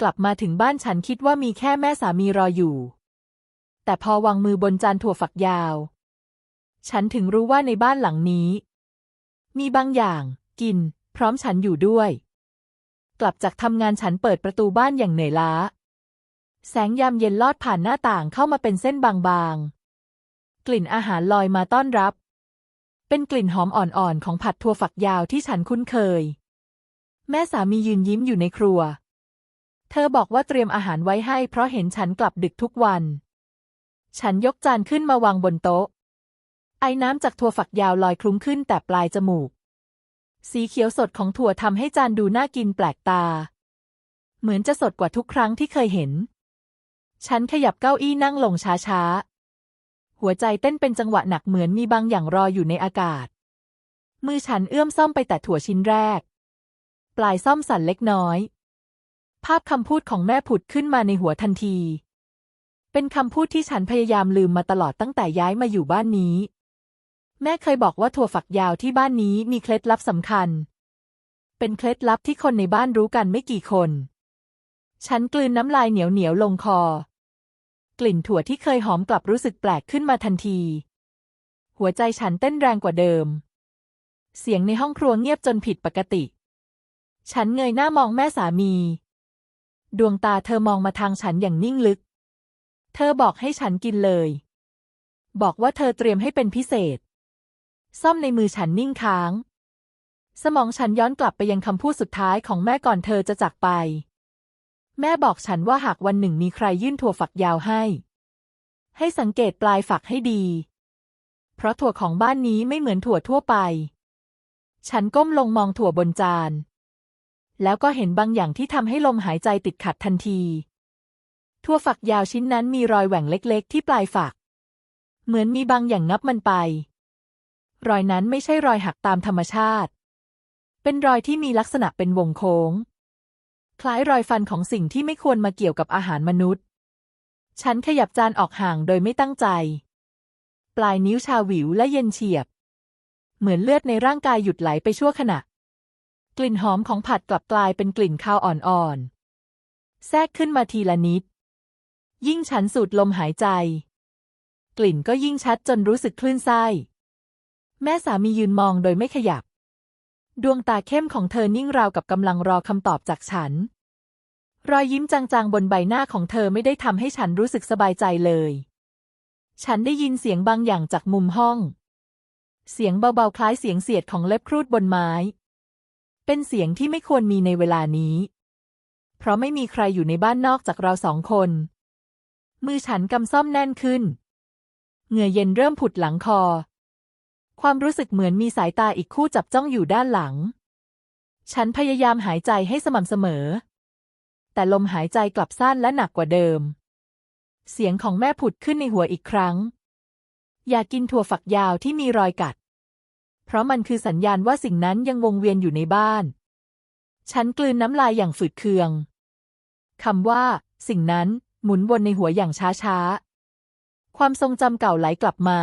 กลับมาถึงบ้านฉันคิดว่ามีแค่แม่สามีรออยู่ แต่พอวางมือบนจานถั่วฝักยาว ฉันถึงรู้ว่าในบ้านหลังนี้ มีบางอย่าง กิน พร้อมฉันอยู่ด้วย กลับจากทำงานฉันเปิดประตูบ้านอย่างเหนื่อยล้า แสงยามเย็นลอดผ่านหน้าต่างเข้ามาเป็นเส้นบางๆ กลิ่นอาหารลอยมาต้อนรับ เป็นกลิ่นหอมอ่อนๆของผัดถั่วฝักยาวที่ฉันคุ้นเคย แม่สามียืนยิ้มอยู่ในครัว ธอบอกว่าเตรียมอาหารไว้ให้ เพราะเห็นฉันกลับดึกทุกวัน ฉันยกจานขึ้นมาวางบนโต๊ะ ไอ้น้ำจากถั่วฝักยาวลอยคลุ้งขึ้นแต่ปลายจมูก สีเขียวสดของถั่วทำให้จานดูน่ากินแปลกตา เหมือนจะสดกว่าทุกครั้งที่เคยเห็น ฉันขยับเก้าอี้นั่งลงช้าๆ หัวใจเต้นเป็นจังหวะหนักเหมือนมีบางอย่างรออยู่ในอากาศ มือฉันเอื้อมซ่อมไปแต่ถั่วชิ้นแรก ปลายซ่อมสั่นเล็กน้อย ภาพคำพูดของแม่ผุดขึ้นมาในหัวทันที เป็นคำพูดที่ฉันพยายามลืมมาตลอดตั้งแต่ย้ายมาอยู่บ้านนี้ แม่เคยบอกว่าถั่วฝักยาวที่บ้านนี้มีเคล็ดลับสำคัญ เป็นเคล็ดลับที่คนในบ้านรู้กันไม่กี่คน ฉันกลืนน้ำลายเหนียวเหนียวลงคอ กลิ่นถั่วที่เคยหอมกลับรู้สึกแปลกขึ้นมาทันที หัวใจฉันเต้นแรงกว่าเดิม เสียงในห้องครัวเงียบจนผิดปกติ ฉันเงยหน้ามองแม่สามี ดวงตาเธอมองมาทางฉันอย่างนิ่งลึก เธอบอกให้ฉันกินเลย บอกว่าเธอเตรียมให้เป็นพิเศษ ซ่อมในมือฉันนิ่งค้าง สมองฉันย้อนกลับไปยังคำพูดสุดท้ายของแม่ก่อนเธอจะจากไป แม่บอกฉันว่าหากวันหนึ่งมีใครยื่นถั่วฝักยาวให้ ให้สังเกตปลายฝักให้ดี เพราะถั่วของบ้านนี้ไม่เหมือนถั่วทั่วไป ฉันก้มลงมองถั่วบนจาน แล้วก็เห็นบางอย่างที่ทำให้ลมหายใจติดขัดทันทีถั่วฝักยาวชิ้นนั้นมีรอยแหว่งเล็กๆ ที่ปลายฝัก เหมือนมีบางอย่างงับมันไป รอยนั้นไม่ใช่รอยหักตามธรรมชาติ เป็นรอยที่มีลักษณะเป็นวงโค้ง คล้ายรอยฟันของสิ่งที่ไม่ควรมาเกี่ยวกับอาหารมนุษย์ ฉันขยับจานออกห่างโดยไม่ตั้งใจ ปลายนิ้วชาหวิวและเย็นเฉียบ เหมือนเลือดในร่างกายหยุดไหลไปชั่วขณะ กลิ่นหอมของผัดกลับกลายเป็นกลิ่นคาวอ่อนๆ แทรกขึ้นมาทีละนิด ยิ่งฉันสูดลมหายใจ กลิ่นก็ยิ่งชัดจนรู้สึกคลื่นไส้ แม่สามียืนมองโดยไม่ขยับ ดวงตาเข้มของเธอนิ่งราวกับกำลังรอคำตอบจากฉัน รอยยิ้มจางๆบนใบหน้าของเธอไม่ได้ทำให้ฉันรู้สึกสบายใจเลย ฉันได้ยินเสียงบางอย่างจากมุมห้อง เสียงเบาๆคล้ายเสียงเสียดของเล็บครูดบนไม้ เป็นเสียงที่ไม่ควรมีในเวลานี้ เพราะไม่มีใครอยู่ในบ้านนอกจากเราสองคน มือฉันกำซ่อมแน่นขึ้น เหงื่อเย็นเริ่มผุดหลังคอ ความรู้สึกเหมือนมีสายตาอีกคู่จับจ้องอยู่ด้านหลัง ฉันพยายามหายใจให้สม่ำเสมอ แต่ลมหายใจกลับสั้นและหนักกว่าเดิม เสียงของแม่ผุดขึ้นในหัวอีกครั้ง อย่ากินถั่วฝักยาวที่มีรอยกัด เพราะมันคือสัญญาณว่าสิ่งนั้นยังวงเวียนอยู่ในบ้าน ฉันกลืนน้ำลายอย่างฝืดเคืองคำว่า สิ่งนั้นหมุนวนในหัวอย่างช้าๆ ความทรงจำเก่าไหลกลับมา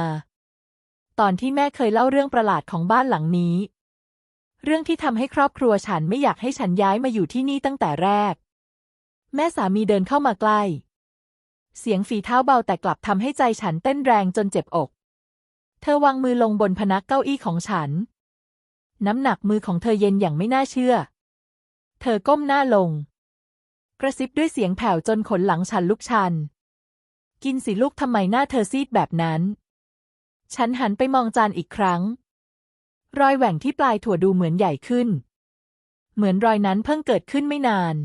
ตอนที่แม่เคยเล่าเรื่องประหลาดของบ้านหลังนี้ เรื่องที่ทำให้ครอบครัวฉันไม่อยากให้ฉันย้ายมาอยู่ที่นี่ตั้งแต่แรก แม่สามีเดินเข้ามาใกล้ เสียงฝีเท้าเบาแต่กลับทำให้ใจฉันเต้นแรงจนเจ็บอก เธอวางมือลงบนพนักเก้าอี้ของฉัน น้ำหนักมือของเธอเย็นอย่างไม่น่าเชื่อ เธอก้มหน้าลง กระซิบด้วยเสียงแผ่วจนขนหลังฉันลุกชัน กินสิลูกทำไมหน้าเธอซีดแบบนั้น ฉันหันไปมองจานอีกครั้ง รอยแหว่งที่ปลายถั่วดูเหมือนใหญ่ขึ้น เหมือนรอยนั้นเพิ่งเกิดขึ้นไม่นาน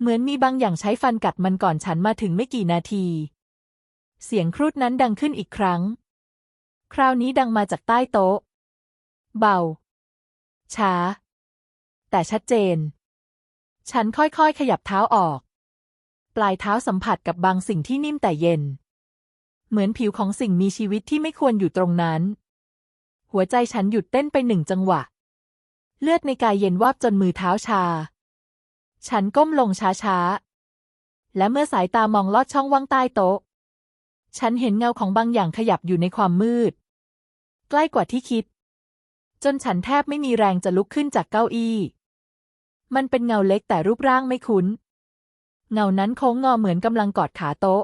เหมือนมีบางอย่างใช้ฟันกัดมันก่อนฉันมาถึงไม่กี่นาที เสียงครูดนั้นดังขึ้นอีกครั้ง คราวนี้ดังมาจากใต้โต๊ะ เบา ช้า แต่ชัดเจน ฉันค่อยๆ ขยับเท้าออก ปลายเท้าสัมผัสกับบางสิ่งที่นิ่มแต่เย็น เหมือนผิวของสิ่งมีชีวิตที่ไม่ควรอยู่ตรงนั้น หัวใจฉันหยุดเต้นไปหนึ่งจังหวะ เลือดในกายเย็นวาบจนมือเท้าชา ฉันก้มลงช้าๆ และเมื่อสายตามองลอดช่องว่างใต้โต๊ะฉันเห็นเงาของบางอย่างขยับอยู่ในความมืด ใกล้กว่าที่คิด จนฉันแทบไม่มีแรงจะลุกขึ้นจากเก้าอี้ มันเป็นเงาเล็กแต่รูปร่างไม่คุ้น เงานั้นโค้งงอเหมือนกำลังกอดขาโต๊ะ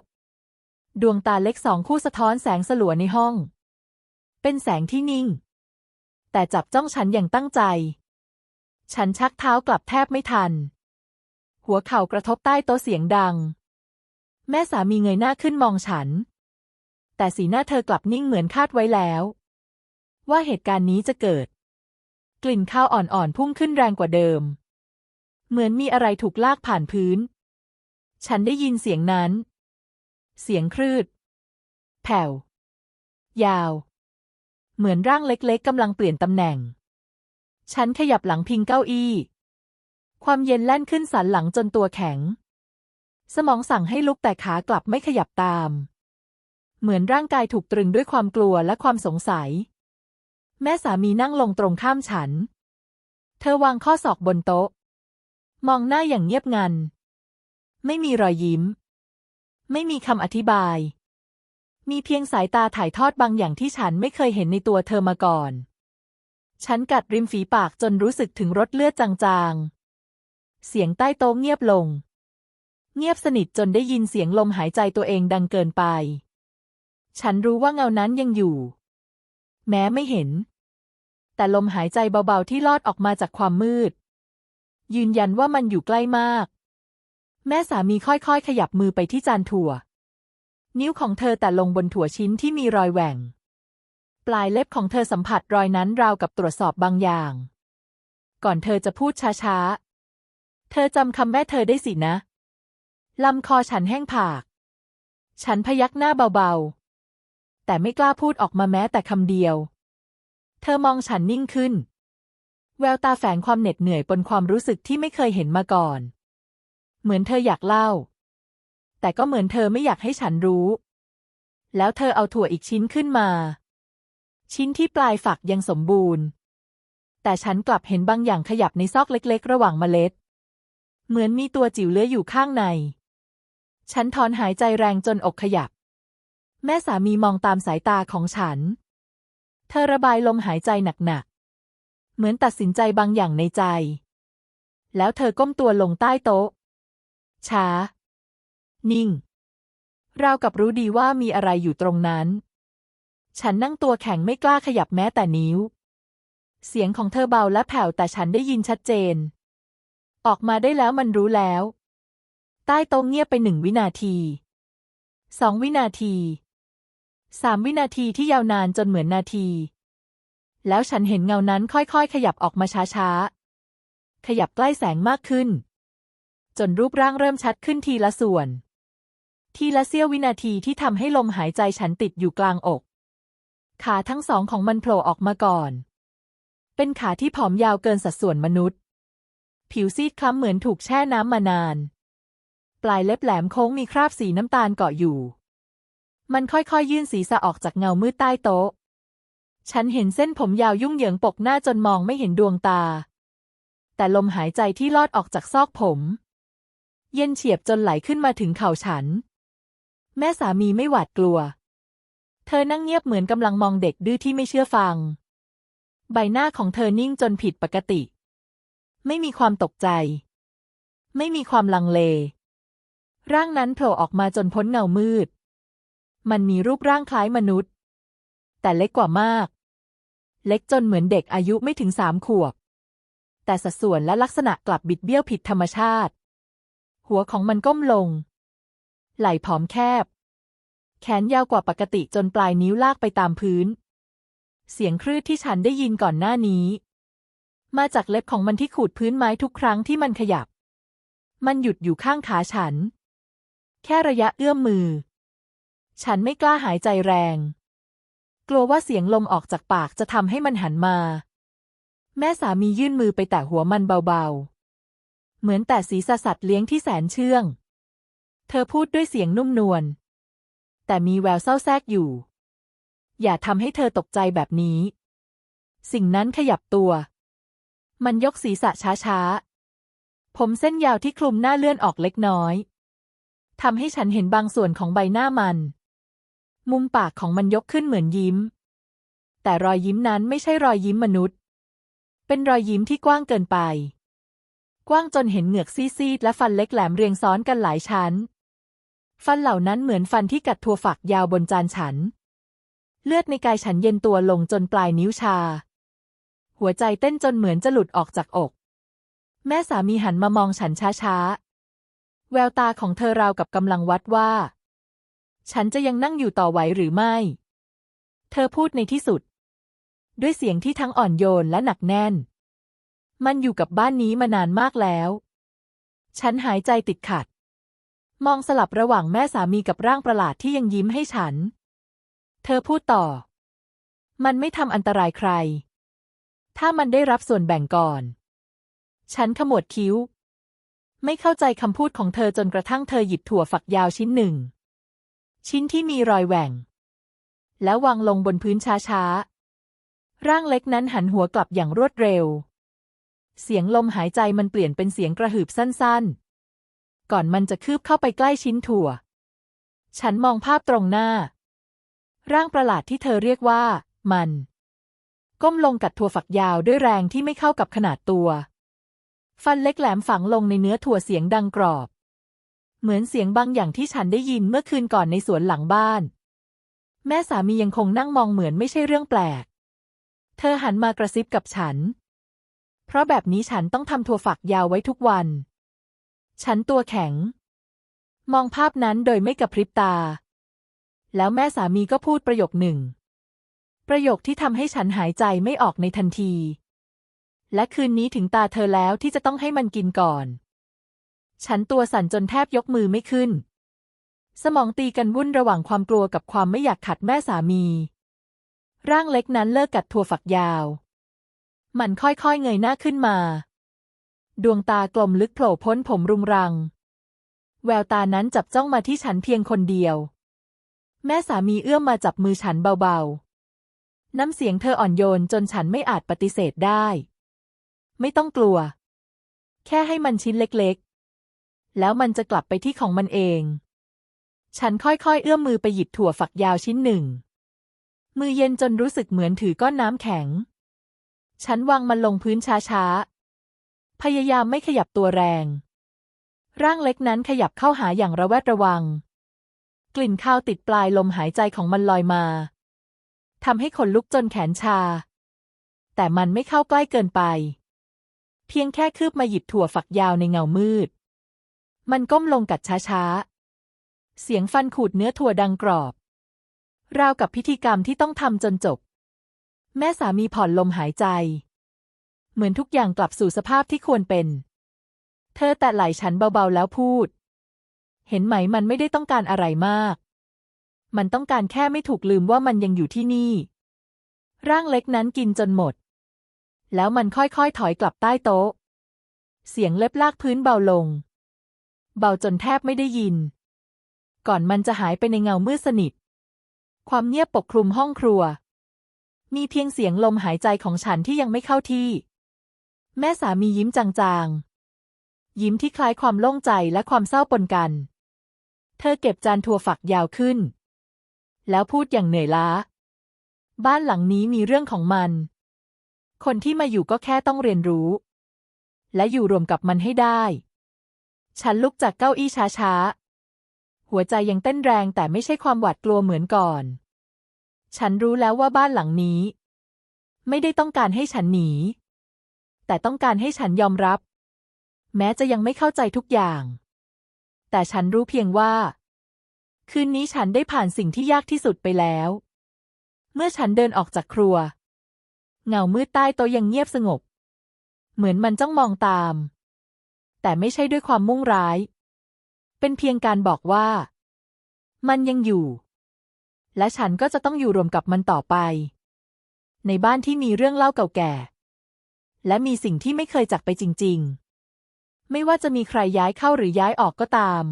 ดวงตาเล็กสองคู่สะท้อนแสงสลัวในห้อง เป็นแสงที่นิ่ง แต่จับจ้องฉันอย่างตั้งใจ ฉันชักเท้ากลับแทบไม่ทัน หัวเข่ากระทบใต้โต๊ะเสียงดัง แม่สามีเงยหน้าขึ้นมองฉันแต่สีหน้าเธอกลับนิ่งเหมือนคาดไว้แล้ว ว่าเหตุการณ์นี้จะเกิด กลิ่นข้าวอ่อนๆพุ่งขึ้นแรงกว่าเดิม เหมือนมีอะไรถูกลากผ่านพื้น ฉันได้ยินเสียงนั้น เสียงครืด แผ่ว ยาว เหมือนร่างเล็กๆกำลังเปลี่ยนตำแหน่ง ฉันขยับหลังพิงเก้าอี้ ความเย็นแล่นขึ้นสันหลังจนตัวแข็ง สมองสั่งให้ลุกแต่ขากลับไม่ขยับตาม เหมือนร่างกายถูกตรึงด้วยความกลัวและความสงสัย แม่สามีนั่งลงตรงข้ามฉัน เธอวางข้อศอกบนโต๊ะ มองหน้าอย่างเงียบงัน ไม่มีรอยยิ้ม ไม่มีคำอธิบาย มีเพียงสายตาถ่ายทอดบางอย่างที่ฉันไม่เคยเห็นในตัวเธอมาก่อน ฉันกัดริมฝีปากจนรู้สึกถึงรสเลือดจางๆ เสียงใต้โต๊ะเงียบลง เงียบสนิทจนได้ยินเสียงลมหายใจตัวเองดังเกินไป ฉันรู้ว่าเงานั้นยังอยู่ แม้ไม่เห็น แต่ลมหายใจเบาๆที่ลอดออกมาจากความมืด ยืนยันว่ามันอยู่ใกล้มาก แม่สามีค่อยๆ ขยับมือไปที่จานถั่ว นิ้วของเธอแต่ลงบนถั่วชิ้นที่มีรอยแหว่ง ปลายเล็บของเธอสัมผัสรอยนั้นราวกับตรวจสอบบางอย่าง ก่อนเธอจะพูดช้าๆ เธอจำคำแม่เธอได้สินะลำคอฉันแห้งผาก ฉันพยักหน้าเบาๆ แต่ไม่กล้าพูดออกมาแม้แต่คำเดียว เธอมองฉันนิ่งขึ้น แววตาแฝงความเหน็ดเหนื่อยปนความรู้สึกที่ไม่เคยเห็นมาก่อน เหมือนเธออยากเล่า แต่ก็เหมือนเธอไม่อยากให้ฉันรู้ แล้วเธอเอาถั่วอีกชิ้นขึ้นมา ชิ้นที่ปลายฝักยังสมบูรณ์ แต่ฉันกลับเห็นบางอย่างขยับในซอกเล็ก ๆ ระหว่างเมล็ด เหมือนมีตัวจิ๋วเลื้อยอยู่ข้างใน ฉันถอนหายใจแรงจนอกขยับ แม่สามีมองตามสายตาของฉัน เธอระบายลมหายใจหนักๆ เหมือนตัดสินใจบางอย่างในใจ แล้วเธอก้มตัวลงใต้โต๊ะ ช้า นิ่ง ราวกับรู้ดีว่ามีอะไรอยู่ตรงนั้น ฉันนั่งตัวแข็งไม่กล้าขยับแม้แต่นิ้ว เสียงของเธอเบาและแผ่วแต่ฉันได้ยินชัดเจน ออกมาได้แล้วมันรู้แล้ว ใต้โต๊ะเงียบไปหนึ่งวินาทีสองวินาที สามวินาทีที่ยาวนานจนเหมือนนาที แล้วฉันเห็นเงานั้นค่อยๆ ขยับออกมาช้าๆ ขยับใกล้แสงมากขึ้น จนรูปร่างเริ่มชัดขึ้นทีละส่วน ทีละเสี้ยววินาทีที่ทำให้ลมหายใจฉันติดอยู่กลางอก ขาทั้งสองของมันโผล่ออกมาก่อน เป็นขาที่ผอมยาวเกินสัดส่วนมนุษย์ ผิวซีดคล้ำเหมือนถูกแช่น้ำมานาน ปลายเล็บแหลมโค้งมีคราบสีน้ำตาลเกาะอยู่ มันค่อยๆ ยื่นศีรษะออกจากเงามืดใต้โต๊ะ ฉันเห็นเส้นผมยาวยุ่งเหยิงปกหน้าจนมองไม่เห็นดวงตา แต่ลมหายใจที่ลอดออกจากซอกผม เย็นเฉียบจนไหลขึ้นมาถึงเข่าฉัน แม่สามีไม่หวาดกลัว เธอนั่งเงียบเหมือนกำลังมองเด็กดื้อที่ไม่เชื่อฟัง ใบหน้าของเธอนิ่งจนผิดปกติ ไม่มีความตกใจ ไม่มีความลังเล ร่างนั้นโผล่ออกมาจนพ้นเงามืด มันมีรูปร่างคล้ายมนุษย์ แต่เล็กกว่ามาก เล็กจนเหมือนเด็กอายุไม่ถึงสามขวบ แต่สัดส่วนและลักษณะกลับบิดเบี้ยวผิดธรรมชาติ หัวของมันก้มลง ไหล่ผอมแคบ แขนยาวกว่าปกติจนปลายนิ้วลากไปตามพื้น เสียงครืดที่ฉันได้ยินก่อนหน้านี้ มาจากเล็บของมันที่ขูดพื้นไม้ทุกครั้งที่มันขยับ มันหยุดอยู่ข้างขาฉัน แค่ระยะเอื้อมมือ ฉันไม่กล้าหายใจแรง กลัวว่าเสียงลมออกจากปากจะทำให้มันหันมา แม่สามียื่นมือไปแตะหัวมันเบาๆ เหมือนแต่ศีรษะสัตว์เลี้ยงที่แสนเชื่อง เธอพูดด้วยเสียงนุ่มนวล แต่มีแววเศร้าแทรกอยู่ อย่าทำให้เธอตกใจแบบนี้ สิ่งนั้นขยับตัว มันยกศีรษะช้าๆ ผมเส้นยาวที่คลุมหน้าเลื่อนออกเล็กน้อยทำให้ฉันเห็นบางส่วนของใบหน้ามัน มุมปากของมันยกขึ้นเหมือนยิ้ม แต่รอยยิ้มนั้นไม่ใช่รอยยิ้มมนุษย์ เป็นรอยยิ้มที่กว้างเกินไป กว้างจนเห็นเหงือกซีดๆและฟันเล็กแหลมเรียงซ้อนกันหลายชั้น ฟันเหล่านั้นเหมือนฟันที่กัดถั่วฝักยาวบนจานฉัน เลือดในกายฉันเย็นตัวลงจนปลายนิ้วชา หัวใจเต้นจนเหมือนจะหลุดออกจากอก แม่สามีหันมามองฉันช้าๆ แววตาของเธอราวกับกำลังวัดว่า ฉันจะยังนั่งอยู่ต่อไหวหรือไม่ เธอพูดในที่สุด ด้วยเสียงที่ทั้งอ่อนโยนและหนักแน่น มันอยู่กับบ้านนี้มานานมากแล้ว ฉันหายใจติดขัด มองสลับระหว่างแม่สามีกับร่างประหลาดที่ยังยิ้มให้ฉัน เธอพูดต่อ มันไม่ทำอันตรายใคร ถ้ามันได้รับส่วนแบ่งก่อน ฉันขมวดคิ้ว ไม่เข้าใจคำพูดของเธอจนกระทั่งเธอหยิบถั่วฝักยาวชิ้นหนึ่ง ชิ้นที่มีรอยแหว่ง แล้ววางลงบนพื้นช้าๆ ร่างเล็กนั้นหันหัวกลับอย่างรวดเร็ว เสียงลมหายใจมันเปลี่ยนเป็นเสียงกระหืบสั้นๆ ก่อนมันจะคืบเข้าไปใกล้ชิ้นถั่ว ฉันมองภาพตรงหน้า ร่างประหลาดที่เธอเรียกว่า มัน ก้มลงกัดถั่วฝักยาวด้วยแรงที่ไม่เข้ากับขนาดตัว ฟันเล็กแหลมฝังลงในเนื้อถั่วเสียงดังกรอบ เหมือนเสียงบางอย่างที่ฉันได้ยินเมื่อคืนก่อนในสวนหลังบ้าน แม่สามียังคงนั่งมองเหมือนไม่ใช่เรื่องแปลก เธอหันมากระซิบกับฉัน เพราะแบบนี้ฉันต้องทำถั่วฝักยาวไว้ทุกวัน ฉันตัวแข็ง มองภาพนั้นโดยไม่กระพริบตา แล้วแม่สามีก็พูดประโยคหนึ่ง ประโยคที่ทำให้ฉันหายใจไม่ออกในทันที และคืนนี้ถึงตาเธอแล้วที่จะต้องให้มันกินก่อน ฉันตัวสั่นจนแทบยกมือไม่ขึ้น สมองตีกันวุ่นระหว่างความกลัวกับความไม่อยากขัดแม่สามี ร่างเล็กนั้นเลิกกัดถั่วฝักยาว มันค่อยๆเงยหน้าขึ้นมา ดวงตากลมลึกโผล่พ้นผมรุงรัง แววตานั้นจับจ้องมาที่ฉันเพียงคนเดียว แม่สามีเอื้อมมาจับมือฉันเบาๆ น้ำเสียงเธออ่อนโยนจนฉันไม่อาจปฏิเสธได้ ไม่ต้องกลัว แค่ให้มันชิ้นเล็กๆ แล้วมันจะกลับไปที่ของมันเอง ฉันค่อยๆ เอื้อมมือไปหยิบถั่วฝักยาวชิ้นหนึ่ง มือเย็นจนรู้สึกเหมือนถือก้อนน้ำแข็ง ฉันวางมันลงพื้นช้าๆ พยายามไม่ขยับตัวแรง ร่างเล็กนั้นขยับเข้าหาอย่างระแวดระวัง กลิ่นข้าวติดปลายลมหายใจของมันลอยมาทำให้ขนลุกจนแขนชา แต่มันไม่เข้าใกล้เกินไป เพียงแค่คืบมาหยิบถั่วฝักยาวในเงามืด มันก้มลงกัดช้าๆ เสียงฟันขูดเนื้อถั่วดังกรอบ ราวกับพิธีกรรมที่ต้องทำจนจบ แม่สามีผ่อนลมหายใจ เหมือนทุกอย่างกลับสู่สภาพที่ควรเป็น เธอแตะไหล่ฉันเบาๆแล้วพูด เห็นไหมมันไม่ได้ต้องการอะไรมาก มันต้องการแค่ไม่ถูกลืมว่ามันยังอยู่ที่นี่ ร่างเล็กนั้นกินจนหมด แล้วมันค่อยๆถอยกลับใต้โต๊ะ เสียงเล็บลากพื้นเบาลง เบาจนแทบไม่ได้ยิน ก่อนมันจะหายไปในเงามืดสนิท ความเงียบปกคลุมห้องครัว มีเพียงเสียงลมหายใจของฉันที่ยังไม่เข้าที่ แม่สามียิ้มจางๆ ยิ้มที่คล้ายความโล่งใจและความเศร้าปนกัน เธอเก็บจานถั่วฝักยาวขึ้น แล้วพูดอย่างเหนื่อยล้า บ้านหลังนี้มีเรื่องของมัน คนที่มาอยู่ก็แค่ต้องเรียนรู้ และอยู่รวมกับมันให้ได้ ฉันลุกจากเก้าอี้ช้าๆ หัวใจยังเต้นแรงแต่ไม่ใช่ความหวาดกลัวเหมือนก่อน ฉันรู้แล้วว่าบ้านหลังนี้ ไม่ได้ต้องการให้ฉันหนี แต่ต้องการให้ฉันยอมรับ แม้จะยังไม่เข้าใจทุกอย่าง แต่ฉันรู้เพียงว่า คืนนี้ฉันได้ผ่านสิ่งที่ยากที่สุดไปแล้ว เมื่อฉันเดินออกจากครัว เงามืดใต้โต๊ะยังเงียบสงบ เหมือนมันจ้องมองตาม แต่ไม่ใช่ด้วยความมุ่งร้าย เป็นเพียงการบอกว่า มันยังอยู่ และฉันก็จะต้องอยู่รวมกับมันต่อไป ในบ้านที่มีเรื่องเล่าเก่าแก่ และมีสิ่งที่ไม่เคยจากไปจริง ๆ ไม่ว่าจะมีใครย้ายเข้าหรือย้ายออกก็ตาม